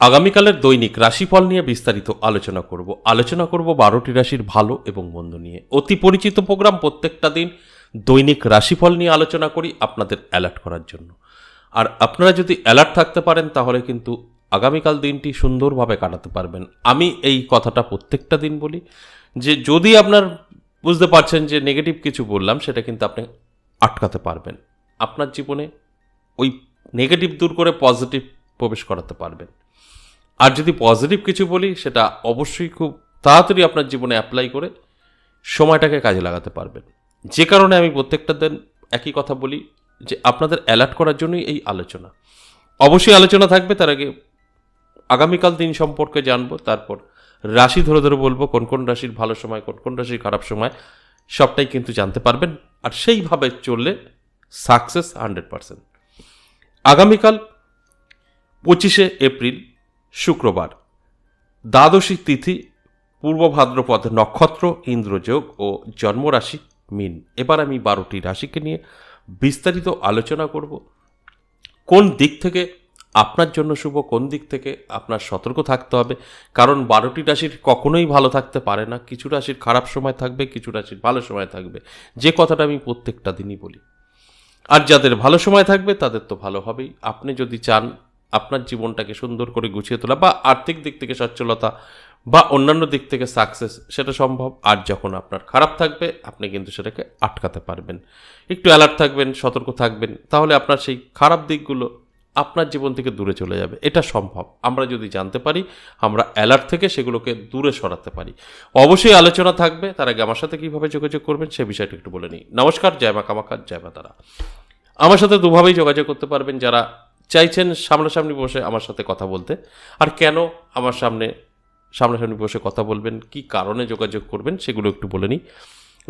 আগামীকালের দৈনিক রাশিফল নিয়ে বিস্তারিত আলোচনা করব। আলোচনা করব বারোটি রাশির ভালো এবং মন্দ নিয়ে। অতি পরিচিত প্রোগ্রাম প্রত্যেকটা দিন দৈনিক রাশিফল নিয়ে আলোচনা করি আপনাদের অ্যালার্ট করার জন্য। আর আপনারা যদি অ্যালার্ট থাকতে পারেন, তাহলে কিন্তু আগামীকাল দিনটি সুন্দরভাবে কাটাতে পারবেন। আমি এই কথাটা প্রত্যেকটা দিন বলি যে, যদি আপনার বুঝতে পারছেন যে নেগেটিভ কিছু বললাম, সেটা কিন্তু আপনি আটকাতে পারবেন। আপনার জীবনে ওই নেগেটিভ দূর করে পজিটিভ প্রবেশ করাতে পারবেন। আর যদি পজিটিভ কিছু বলি, সেটা অবশ্যই খুব তাড়াতাড়ি আপনার জীবনে অ্যাপ্লাই করে সময়টাকে কাজে লাগাতে পারবেন। যে কারণে আমি প্রত্যেকটা দিন একই কথা বলি, যে আপনাদের অ্যালার্ট করার জন্যই এই আলোচনা। অবশ্যই আলোচনা থাকবে, তার আগে আগামীকাল দিন সম্পর্কে জানব, তারপর রাশি ধরে ধরে বলব, কোন কোন রাশির ভালো সময়, কোন কোন রাশির খারাপ সময়, সবটাই কিন্তু জানতে পারবেন, আর সেইভাবে চললে সাকসেস হান্ড্রেড পারসেন্ট আগামীকাল পঁচিশে এপ্রিল শুক্রবার। দ্বাদশী তিথি, পূর্ব ভাদ্রপদ নক্ষত্র, ইন্দ্রযোগ ও জন্মরাশি, মিন। এবার আমি বারোটি রাশিকে নিয়ে বিস্তারিত আলোচনা করব। কোন দিক থেকে আপনার জন্য শুভ, কোন দিক থেকে আপনার সতর্ক থাকতে হবে? কারণ বারোটি রাশির কখনোই ভালো থাকতে পারে না। কিছু রাশির খারাপ সময় থাকবে, কিছু রাশির ভালো সময় থাকবে। যে কথাটা আমি প্রত্যেকটা দিনই বলি। আর যাদের ভালো সময় থাকবে, তাদের তো ভালো হবেই। আপনি যদি চান আপনার জীবনটাকে সুন্দর করে গুছিয়ে তোলা বা আর্থিক দিক থেকে সচ্ছলতা বা অন্যান্য দিক থেকে সাকসেস সেটা সম্ভব। আর যখন আপনার খারাপ থাকবে, আপনি কিন্তু সেটাকে আটকাতে পারবেন। একটু অ্যালার্ট থাকবেন, সতর্ক থাকবেন, তাহলে আপনার সেই খারাপ দিকগুলো আপনার জীবন থেকে দূরে চলে যাবে। এটা সম্ভব। আমরা যদি জানতে পারি, আমরা অ্যালার্ট থেকে সেগুলোকে দূরে সরাতে পারি। অবশ্যই আলোচনা থাকবে। তার আগে আমার সাথে কীভাবে যোগাযোগ করবেন, সে বিষয়টা একটু বলে নিই। নমস্কার, জয় মা কামাকার জয় মা তারা। আমার সাথে দুভাবেই যোগাযোগ করতে পারবেন যারা চাইছেন সামনাসামনি বসে আমার সাথে কথা বলতে। আর কেন আমার সামনে সামনাসামনি বসে কথা বলবেন? কি কারণে যোগাযোগ করবেন? সেগুলো একটু বলে নিই।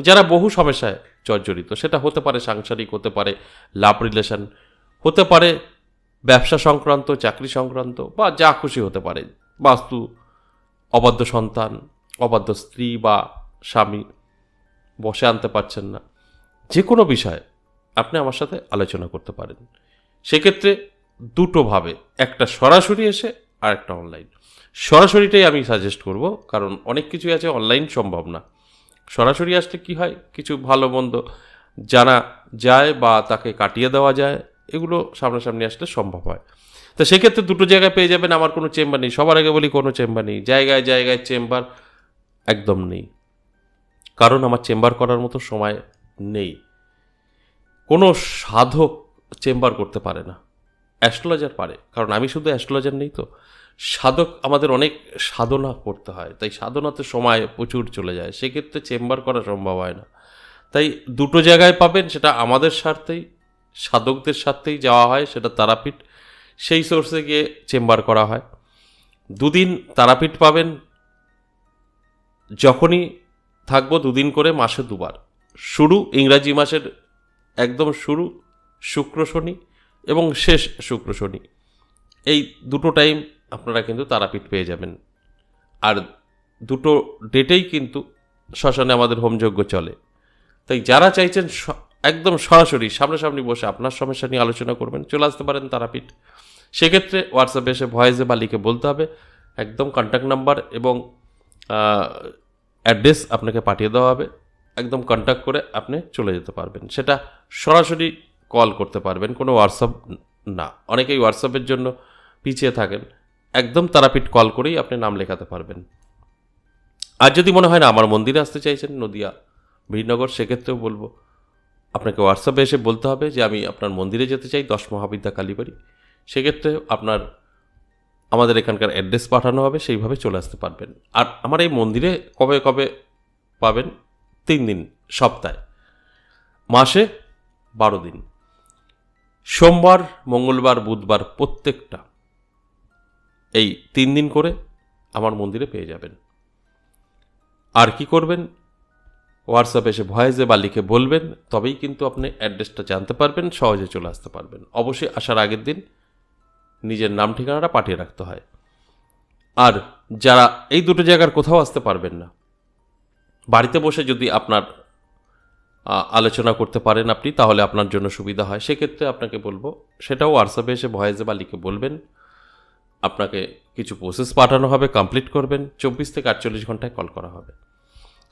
যারা বহু সমস্যায় জর্জরিত, সেটা হতে পারে সাংসারিক, হতে পারে লাভ রিলেশন, হতে পারে ব্যবসা সংক্রান্ত, চাকরি সংক্রান্ত, বা যা খুশি হতে পারে। বাস্তু, অবাধ্য সন্তান, অবাধ্য স্ত্রী বা স্বামী বসে আনতে পারছেন না। যে কোনো বিষয়ে আপনি আমার সাথে আলোচনা করতে পারেন। সেক্ষেত্রে দুটোভাবে একটা সরাসরি এসে আর একটা অনলাইন সরাসরিটাই আমি সাজেস্ট করব, কারণ অনেক কিছুই আছে অনলাইন সম্ভব না। সরাসরি আসলে কি হয়, কিছু ভালো মন্দ জানা যায় বা তাকে কাটিয়ে দেওয়া যায়, এগুলো সামনাসামনি আসলে সম্ভব হয়। তো সেক্ষেত্রে দুটো জায়গায় পেয়ে যাবেন, আমার কোনো চেম্বার নেই। সবার আগে বলি কোনো চেম্বার নেই। জায়গায় জায়গায় চেম্বার একদম নেই। কারণ আমার চেম্বার করার মতো সময় নেই। কোনো সাধক চেম্বার করতে পারে না। অ্যাস্ট্রোলজার পারে, কারণ আমি শুধু অ্যাস্ট্রোলজার নেই তো। সাধক, আমাদের অনেক সাধনা করতে হয়, তাই সাধনাতে সময় প্রচুর চলে যায়, সেক্ষেত্রে চেম্বার করা সম্ভব হয় না। তাই দুটো জায়গায় পাবেন, সেটা আমাদের স্বার্থেই, সাধকদের স্বার্থেই যাওয়া হয়, সেটা তারাপীঠ, সেই সোর্সে গিয়ে চেম্বার করা হয়। দুদিন তারাপীঠ পাবেন, যখনই থাকব দুদিন করে, মাসে দুবার। শুরু, ইংরাজি মাসের একদম শুরু, শুক্র শনি এবং শেষ শুক্র শনি। এই দুটো টাইম আপনারা কিন্তু তারাপীঠ পেয়ে যাবেন। আর দুটো ডেটেই কিন্তু শ্মশানে আমাদের হোমযজ্ঞ চলে। তাই যারা চাইছেন একদম সরাসরি সামনাসামনি বসে আপনার সমস্যা নিয়ে আলোচনা করবেন, চলে আসতে পারেন তারাপীঠ। সেক্ষেত্রে হোয়াটসঅ্যাপে এসে ভয়েসে বা লিখে বলতে হবে, একদম কন্ট্যাক্ট নাম্বার এবং অ্যাড্রেস আপনাকে পাঠিয়ে দেওয়া হবে। একদম কন্ট্যাক্ট করে আপনি চলে যেতে পারবেন। সেটা সরাসরি কল করতে পারবেন, কোনো হোয়াটসঅ্যাপ না। অনেকেই হোয়াটসঅ্যাপের জন্য পিছিয়ে থাকেন, একদম তারাপীঠ কল করেই আপনি নাম লেখাতে পারবেন। আর যদি মনে হয় না, আমার মন্দিরে আসতে চাইছেন, নদিয়া বীরনগর সেক্ষেত্রেও বলব, আপনাকে হোয়াটসঅ্যাপে এসে বলতে হবে যে, আমি আপনার মন্দিরে যেতে চাই, দশ মহাবিদ্যা কালীবাড়ি। সেক্ষেত্রে আপনার, আমাদের এখানকার অ্যাড্রেস পাঠানো হবে, সেইভাবে চলে আসতে পারবেন। আর আমার এই মন্দিরে কবে কবে পাবেন? তিন দিন, সপ্তাহে। মাসে বারো দিন। সোমবার, মঙ্গলবার, বুধবার প্রত্যেকটা এই তিন দিন করে আমার মন্দিরে পেয়ে যাবেন। আর কি করবেন? হোয়াটসঅ্যাপে এসে ভয়েসে বা লিখে বলবেন, তবেই কিন্তু আপনি অ্যাড্রেসটা জানতে পারবেন, সহজে চলে আসতে পারবেন। অবশ্যই আসার আগের দিন নিজের নাম, ঠিকানাটা পাঠিয়ে রাখতে হয়। আর যারা এই দুটো জায়গার কোথাও আসতে পারবেন না, বাড়িতে বসে যদি আপনার আলোচনা করতে পারেন আপনি, তাহলে আপনার জন্য সুবিধা হয়। সেক্ষেত্রে আপনাকে বলব, সেটাও হোয়াটসঅ্যাপে এসে ভয়েসে বা লিখে বলবেন। আপনাকে কিছু প্রসেস পাঠানো হবে কমপ্লিট করবেন, চব্বিশ থেকে আটচল্লিশ ঘন্টায় কল করা হবে।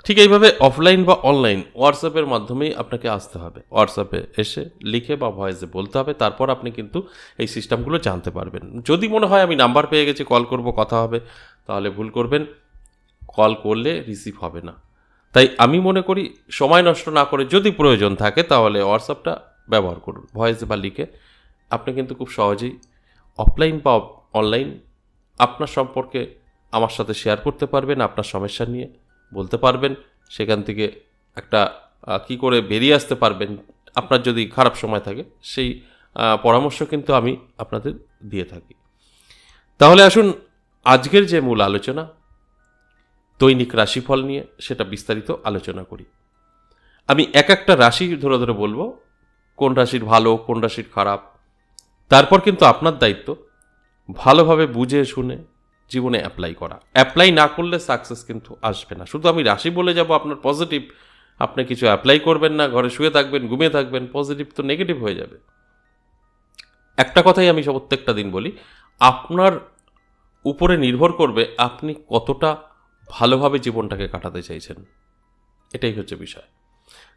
ঠিক এইভাবে অফলাইন বা অনলাইন হোয়াটসঅ্যাপের মাধ্যমেই আপনাকে আসতে হবে। হোয়াটসঅ্যাপে এসে লিখে বা ভয়েসে বলতে হবে, তারপর আপনি কিন্তু এই সিস্টেমগুলো জানতে পারবেন। যদি মনে হয় আমি নাম্বার পেয়ে গেছি কল করব, কথা হবে, তাহলে ভুল করবেন। কল করলে রিসিভ হবে না। তাই আমি মনে করি সময় নষ্ট না করে যদি প্রয়োজন থাকে তাহলে হোয়াটসঅ্যাপটা ব্যবহার করুন। ভয়েস বা লিখে। আপনি কিন্তু খুব সহজেই অফলাইন বা অনলাইন আপনার সম্পর্কে আমার সাথে শেয়ার করতে পারবেন, আপনার সমস্যা নিয়ে বলতে পারবেন। সেখান থেকে একটা কি করে বেরিয়ে আসতে পারবেন, আপনার যদি খারাপ সময় থাকে, সেই পরামর্শ কিন্তু আমি আপনাদের দিয়ে থাকি। তাহলে আসুন, আজকের যে মূল আলোচনা দৈনিক রাশিফল নিয়ে সেটা বিস্তারিত আলোচনা করি। আমি এক একটা রাশি ধরে ধরে বলব, কোন রাশির ভালো, কোন রাশির খারাপ। তারপর কিন্তু আপনার দায়িত্ব ভালোভাবে বুঝে শুনে জীবনে অ্যাপ্লাই করা। অ্যাপ্লাই না করলে সাকসেস কিন্তু আসবে না। শুধু আমি রাশি বলে যাব, আপনার পজিটিভ আপনি কিছু অ্যাপ্লাই করবেন না, ঘরে শুয়ে থাকবেন, ঘুমিয়ে থাকবেন পজিটিভ তো নেগেটিভ হয়ে যাবে। একটা কথাই আমি প্রত্যেকটা দিন বলি, আপনার উপরে নির্ভর করবে আপনি কতটা ভালোভাবে জীবনটাকে কাটাতে চাইছেন। এটাই হচ্ছে বিষয়।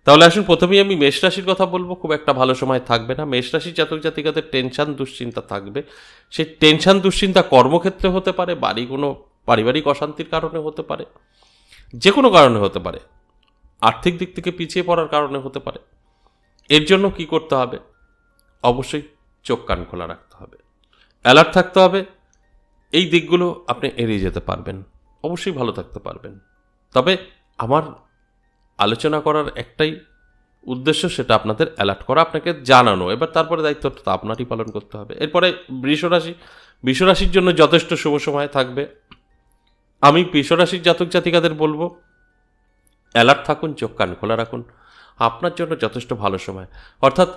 তাহলে আসুন, প্রথমেই আমি মেষ রাশির কথা বলব। খুব একটা ভালো সময় থাকবে না। মেষ রাশির জাতক জাতিকাদের টেনশন, দুশ্চিন্তা থাকবে। সেই টেনশন, দুশ্চিন্তা কর্মক্ষেত্রে হতে পারে, বাড়ি কোনো পারিবারিক অশান্তির কারণে হতে পারে, যে কোনো কারণে হতে পারে। আর্থিক দিক থেকে পিছিয়ে পড়ার কারণে হতে পারে। এর জন্য কি করতে হবে? অবশ্যই চোখ কান খোলা রাখতে হবে। অ্যালার্ট থাকতে হবে। এই দিকগুলো আপনি এড়িয়ে যেতে পারবেন। অবশ্যই ভালো থাকতে পারবেন। তবে আমার আলোচনা করার একটাই উদ্দেশ্য সেটা আপনাদের অ্যালার্ট করা, আপনাকে জানানো। এবার তারপরে দায়িত্বটা তো আপনারই পালন করতে হবে। এরপরে বৃষরাশি, বৃষরাশির জন্য যথেষ্ট শুভ সময় থাকবে। আমি বৃষরাশির জাতক জাতিকাদের বলব, অ্যালার্ট থাকুন, চোখ কান খোলা রাখুন। আপনার জন্য যথেষ্ট ভালো সময়। অর্থাৎ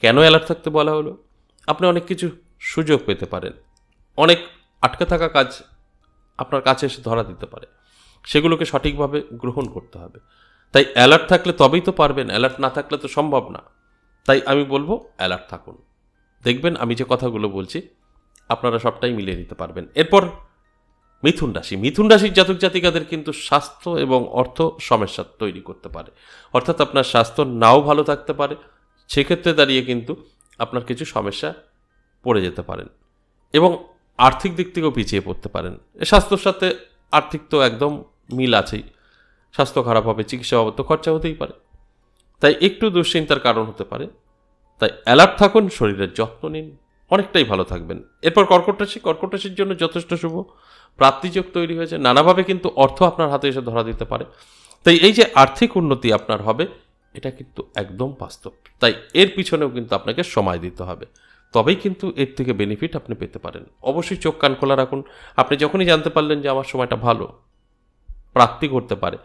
কেন অ্যালার্ট থাকতে বলা হলো? আপনি অনেক কিছু সুযোগ পেতে পারেন। অনেক আটকে থাকা কাজ আপনার কাছে এসে ধরা দিতে পারে। সেগুলোকে সঠিকভাবে গ্রহণ করতে হবে। তাই অ্যালার্ট থাকলে তবেই তো পারবেন, অ্যালার্ট না থাকলে তো সম্ভব না। তাই আমি বলব, অ্যালার্ট থাকুন। দেখবেন আমি যে কথাগুলো বলছি, আপনারা সবটাই মিলিয়ে নিতে পারবেন। এরপর মিথুন রাশি। মিথুন রাশির জাতক জাতিকাদের কিন্তু স্বাস্থ্য এবং অর্থ সমস্যা তৈরি করতে পারে। অর্থাৎ আপনার স্বাস্থ্য নাও ভালো থাকতে পারে। সেক্ষেত্রে দাঁড়িয়ে কিন্তু আপনার কিছু সমস্যা পড়ে যেতে পারেন। এবং আর্থিক দিক থেকেও পিছিয়ে পড়তে পারেন। স্বাস্থ্যর সাথে আর্থিক তো একদম মিল আছেই। স্বাস্থ্য খারাপ হবে, চিকিৎসা বাবদ তো খরচা হতেই পারে। তাই একটু দুশ্চিন্তার কারণ হতে পারে। তাই অ্যালার্ট থাকুন, শরীরের যত্ন নিন, অনেকটাই ভালো থাকবেন। এরপর কর্কট রাশি, কর্কট রাশির জন্য যথেষ্ট শুভ প্রাপ্তিযোগ তৈরি হয়েছে। নানাভাবে কিন্তু অর্থ আপনার হাতে এসে ধরা দিতে পারে। তাই এই যে আর্থিক উন্নতি আপনার হবে, এটা কিন্তু একদম বাস্তব। তাই এর পিছনেও কিন্তু আপনাকে সময় দিতে হবে। তবেই কিন্তু এর থেকে বেনিফিট আপনি পেতে পারেন। অবশ্যই চোখ কান খোলা রাখুন। আপনি যখনই জানতে পারলেন যে আমার সময়টা ভালো, প্রাপ্তি করতে পারে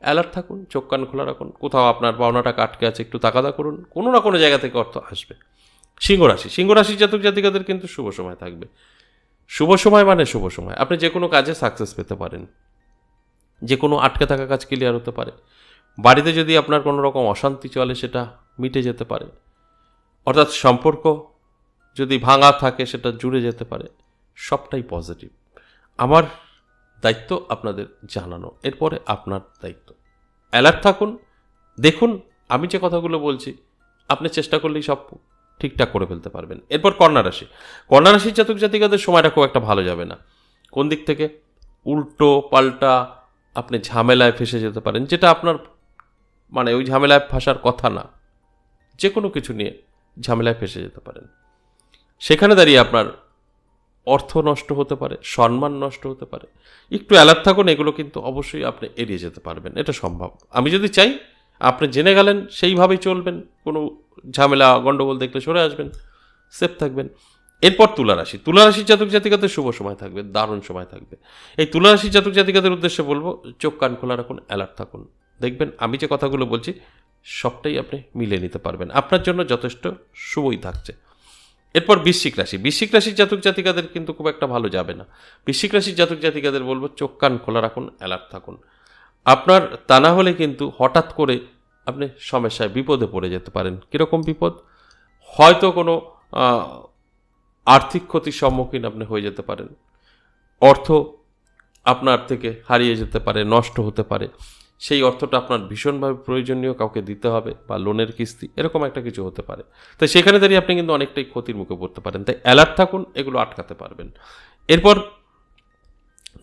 অ্যালার্ট থাকুন, চোখ কান খোলা রাখুন। কোথাও আপনার পাওনা টাকা আটকে আছে, একটু তাকাদা করুন। কোনো না কোনো জায়গা থেকে অর্থ আসবে। সিংহ রাশি রাশির জাতক জাতিকাদের কিন্তু শুভ সময় থাকবে। শুভ সময় মানে শুভ সময়। আপনি যে কোনো কাজে সাকসেস পেতে পারেন। যে কোনো আটকে থাকা কাজ ক্লিয়ার হতে পারে। বাড়িতে যদি আপনার কোনো রকম অশান্তি চলে, সেটা মিটে যেতে পারে। অর্থাৎ সম্পর্ক যদি ভাঙা থাকে সেটা জুড়ে যেতে পারে। সবটাই পজিটিভ আমার দায়িত্ব আপনাদের জানানো, এরপরে আপনার দায়িত্ব। অ্যালার্ট থাকুন। দেখুন, আমি যে কথাগুলো বলছি, আপনি চেষ্টা করলেই সব ঠিকঠাক করে ফেলতে পারবেন। এরপর কন্যা রাশি। কন্যা রাশির জাতক জাতিকাদের সময়টা খুব একটা ভালো যাবে না। কোন দিক থেকে? উল্টো পাল্টা আপনি ঝামেলায় ফেসে যেতে পারেন, যেটা আপনার মানে ওই ঝামেলায় ফাঁসার কথা না। যে কোনো কিছু নিয়ে ঝামেলায় ফেসে যেতে পারেন। সেখানে দাঁড়িয়ে আপনার অর্থ নষ্ট হতে পারে, সম্মান নষ্ট হতে পারে। একটু অ্যালার্ট থাকুন, এগুলো কিন্তু অবশ্যই আপনি এড়িয়ে যেতে পারবেন, এটা সম্ভব। আমি যদি চাই আপনি জেনে গেলেন, সেইভাবেই চলবেন, কোনো ঝামেলা, গণ্ডগোল দেখলে সরে আসবেন, সেফ থাকবেন। এরপর তুলা রাশি, তুলা রাশির জাতক জাতিকাদের শুভ সময় থাকবে, দারুণ সময় থাকবে। এই তুলা রাশির জাতক জাতিকাদের উদ্দেশ্যে বলব, চোখ কান খোলা রাখুন, অ্যালার্ট থাকুন। দেখবেন, আমি যে কথাগুলো বলছি, সবটাই আপনি মিলিয়ে নিতে পারবেন। আপনার জন্য যথেষ্ট শুভই থাকছে। এরপর বৃশ্চিক রাশি। বৃশ্চিক রাশির জাতক জাতিকাদের কিন্তু খুব একটা ভালো যাবে না। বৃশ্চিক রাশির জাতক জাতিকাদের বলব, চোখ কান খোলা রাখুন অ্যালার্ট থাকুন। আপনার তা না হলে কিন্তু হঠাৎ করে আপনি সমস্যায়, বিপদে পড়ে যেতে পারেন। কীরকম বিপদ? হয়তো কোনো আর্থিক ক্ষতির সম্মুখীন আপনি হয়ে যেতে পারেন। অর্থ আপনার থেকে হারিয়ে যেতে পারে, নষ্ট হতে পারে। সেই অর্থটা আপনার ভীষণভাবে প্রয়োজনীয়, কাউকে দিতে হবে বা লোনের কিস্তি, এরকম একটা কিছু হতে পারে। তাই সেখানে দাঁড়িয়ে আপনি কিন্তু অনেকটাই ক্ষতির মুখে পড়তে পারেন। তাই অ্যালার্ট থাকুন, এগুলো আটকাতে পারবেন। এরপর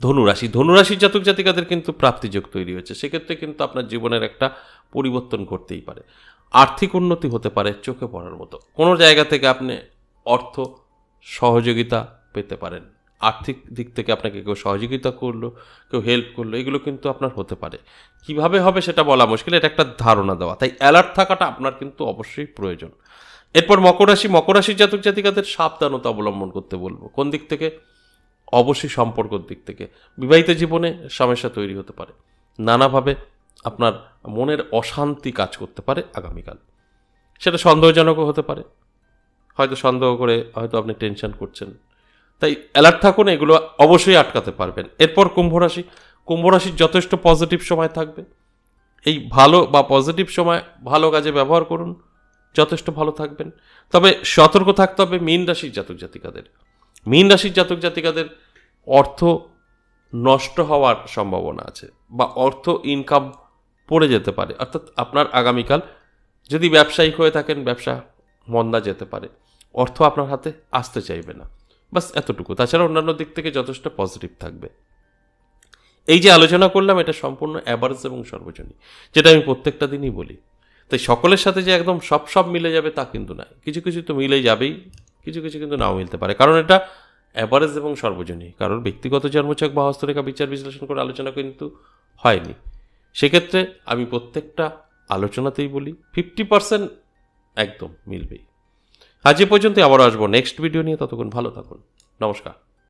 ধনুরাশি। ধনুরাশির জাতক জাতিকাদের কিন্তু প্রাপ্তিযোগ তৈরি হয়েছে। সেক্ষেত্রে কিন্তু আপনার জীবনের একটা পরিবর্তন ঘটতেই পারে। আর্থিক উন্নতি হতে পারে চোখে পড়ার মতো। কোনো জায়গা থেকে আপনি অর্থ সহযোগিতা পেতে পারেন। আর্থিক দিক থেকে আপনাকে কেউ সহযোগিতা করল, কেউ হেল্প করল, এগুলো কিন্তু আপনার হতে পারে। কীভাবে হবে সেটা বলা মুশকিল, এটা একটা ধারণা দেওয়া। তাই অ্যালার্ট থাকাটা আপনার কিন্তু অবশ্যই প্রয়োজন। এরপর মকর রাশি, মকর রাশির জাতক জাতিকাদের সাবধানতা অবলম্বন করতে বলব। কোন দিক থেকে? অবশ্যই সম্পর্কর দিক থেকে। বিবাহিত জীবনে সমস্যা তৈরি হতে পারে। নানাভাবে আপনার মনের অশান্তি কাজ করতে পারে আগামীকাল। সেটা সন্দেহজনকও হতে পারে। হয়তো সন্দেহ করে, হয়তো আপনি টেনশন করছেন। তাই অ্যালার্ট থাকুন, এগুলো অবশ্যই আটকাতে পারবেন। এরপর কুম্ভ রাশি। কুম্ভ রাশির যথেষ্ট পজিটিভ সময় থাকবে। এই ভালো বা পজিটিভ সময় ভালো কাজে ব্যবহার করুন, যথেষ্ট ভালো থাকবেন। তবে সতর্ক থাকতে হবে মীন রাশির জাতক জাতিকাদের। মীন রাশির জাতক জাতিকাদের অর্থ নষ্ট হওয়ার সম্ভাবনা আছে বা অর্থ ইনকাম পড়ে যেতে পারে। অর্থাৎ আপনার আগামীকাল যদি ব্যবসায়িক হয়ে থাকেন, ব্যবসা মন্দা যেতে পারে। অর্থ আপনার হাতে আসতে চাইবে না। বাস এতটুকু। তাছাড়া অন্যান্য দিক থেকে যথেষ্ট পজিটিভ থাকবে। এই যে আলোচনা করলাম, এটা সম্পূর্ণ অ্যাভারেজ এবং সর্বজনীন, যেটা আমি প্রত্যেকটা দিনই বলি। তাই সকলের সাথে যে একদম সব সব মিলে যাবে তা কিন্তু নয় কিছু কিছু তো মিলে যাবেই, কিছু কিছু কিন্তু নাও মিলতে পারে। কারণ এটা অ্যাভারেজ এবং সর্বজনীন, কারণ ব্যক্তিগত জন্মছক বা হস্তরেখা বিচার বিশ্লেষণ করে আলোচনা কিন্তু হয়নি। সেক্ষেত্রে আমি প্রত্যেকটা আলোচনাতেই বলি ফিফটি পার্সেন্ট একদম মিলবেই। আজ এ পর্যন্ত আবার আসব। নেক্সট ভিডিও নিয়ে ততক্ষণ ভালো থাকুন। নমস্কার।